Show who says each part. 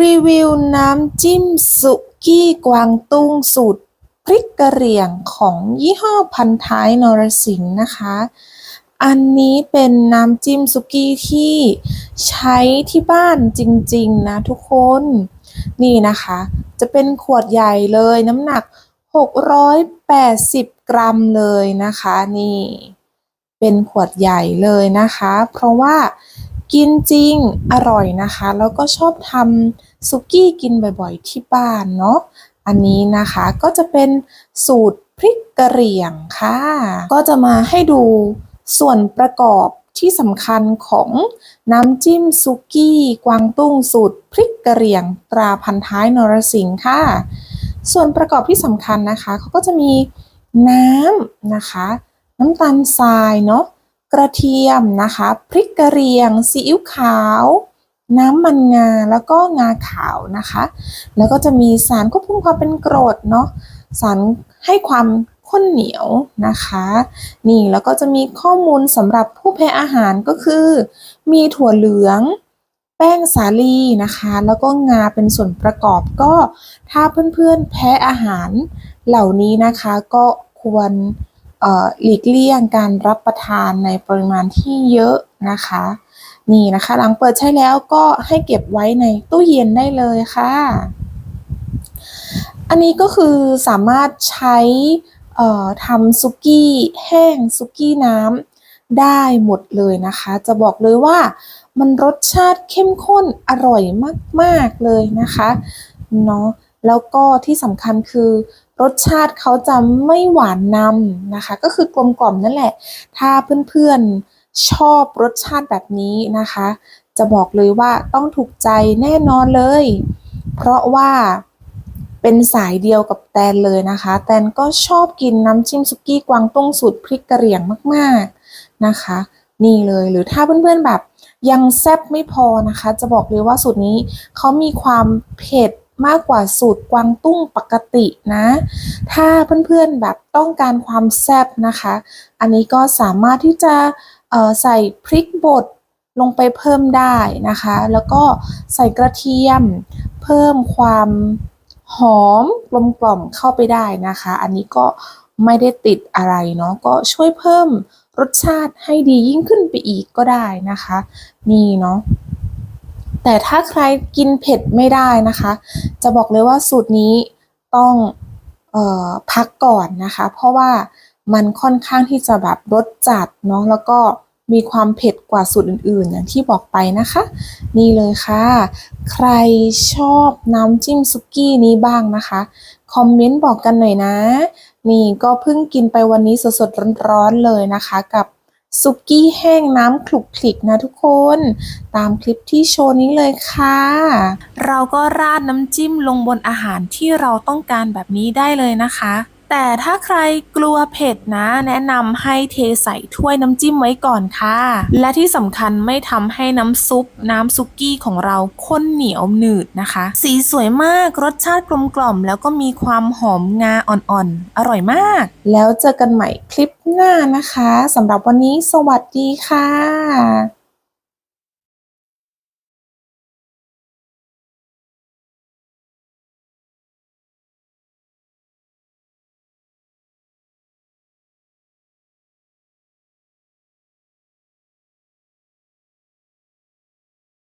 Speaker 1: รีวิวน้ำจิ้มสุกี้กวางตุ้งสูตรพริกกะเหรี่ยงของยี่ห้อพันท้ายนรสิงห์นะคะ อันนี้เป็นน้ำจิ้มสุกี้ที่ใช้ที่บ้านจริงๆนะทุกคน นี่นะคะ จะเป็นขวดใหญ่เลยน้ำหนัก 680 กรัมเลยนะคะ นี่ เป็นขวดใหญ่เลยนะคะ เพราะว่า กินจริงอร่อยนะคะ แล้วก็ชอบทำซุกี้กินบ่อยๆที่บ้านเนาะอันนี้นะคะก็จะเป็นสูตรพริกกะเหรี่ยงค่ะ ก็จะมาให้ดูส่วนประกอบที่สำคัญของน้ำจิ้มซุกี้กวางตุ้งสูตรพริกกะเหรี่ยงตราพันท้ายนรสิงห์ค่ะ ส่วนประกอบที่สำคัญนะคะเขาก็จะมีน้ำนะคะ น้ำตาลทรายเนาะ กระเทียมนะคะ พริกกระเหรี่ยงซีอิ๊วขาว น้ำมันงาแล้วก็งาขาวนะคะ แล้วก็จะมีสารควบคุมความเป็นกรดเนาะสารให้ความข้นเหนียวนะคะ นี่แล้วก็จะมีข้อมูลสำหรับผู้แพ้อาหารก็คือ มีถั่วเหลือง แป้งสาลีนะคะ แล้วก็งาเป็นส่วนประกอบก็ ถ้าเพื่อนๆแพ้อาหารเหล่านี้นะคะก็ควร หลีกเลี่ยงการรับประทานในปริมาณที่เยอะนะคะ นี่นะคะหลังเปิดใช้แล้วก็ให้เก็บไว้ในตู้เย็นได้เลยค่ะ อันนี้ก็คือสามารถใช้ทำซุกี้แห้งซุกี้น้ำได้หมดเลยนะคะ จะบอกเลยว่ามันรสชาติเข้มข้นอร่อยมาก ๆ เลยนะคะเนาะแล้วก็ที่สำคัญคือ รสชาติเขาจะไม่หวานนำนะคะ ก็คือกลมกล่อมนั่นแหละ ถ้าเพื่อนๆชอบรสชาติแบบนี้นะคะ จะบอกเลยว่าต้องถูกใจแน่นอนเลย เพราะว่าเป็นสายเดียวกับแตนเลยนะคะ แตนก็ชอบกินน้ำจิ้มซุกี้กวางตุ้งสูตรพริกกระเหรี่ยงมากๆนะคะ นี่เลยหรือถ้าเพื่อนๆแบบยังแซ่บไม่พอนะคะ จะบอกเลยว่าสูตรนี้เขามีความเผ็ด มากกว่าสูตรกวางตุ้งปกตินะ ถ้าเพื่อนๆแบบต้องการความแซ่บนะคะ อันนี้ก็สามารถที่จะใส่พริกบดลงไปเพิ่มได้นะคะ แล้วก็ใส่กระเทียมเพิ่มความหอมกลมกล่อมเข้าไปได้นะคะ อันนี้ก็ไม่ได้ติดอะไรเนาะก็ช่วยเพิ่มรสชาติให้ดียิ่งขึ้นไปอีกก็ได้นะคะ นี่เนาะแต่ถ้าใครกินเผ็ดไม่ได้นะคะ จะบอกเลยว่าสูตรนี้ต้องออพักก่อนนะคะ เพราะว่ามันค่อนข้างที่จะแบบรสจัดเนาะแล้วก็มีความเผ็ดกว่าสูตรอื่นๆ อย่างที่บอกไปนะคะ นี่เลยค่ะ ใครชอบน้ำจิ้มซุกี้นี้บ้างนะคะ คอมเมนต์บอกกันหน่อยนะ นี่ก็เพิ่งกินไปวันนี้สดๆร้อนๆเลยนะคะ กับ ซุกี้แห้งน้ำคลุกคลิกนะทุกคน ตามคลิปที่โชว์นี้เลยค่ะ เราก็ราดน้ำจิ้มลงบนอาหารที่เราต้องการแบบนี้ได้เลยนะคะ แต่ถ้าใครกลัวเผ็ดนะ แนะนำให้เทใส่ถ้วยน้ำจิ้มไว้ก่อนค่ะ และที่สำคัญไม่ทำให้น้ำซุปน้ำซุกี้ของเราข้นเหนียวหนืดนะคะ สีสวยมากรสชาติกลมกล่อม แล้วก็มีความหอมงาอ่อนๆ อร่อยมาก แล้วเจอกันใหม่คลิปหน้านะคะสำหรับวันนี้สวัสดีค่ะ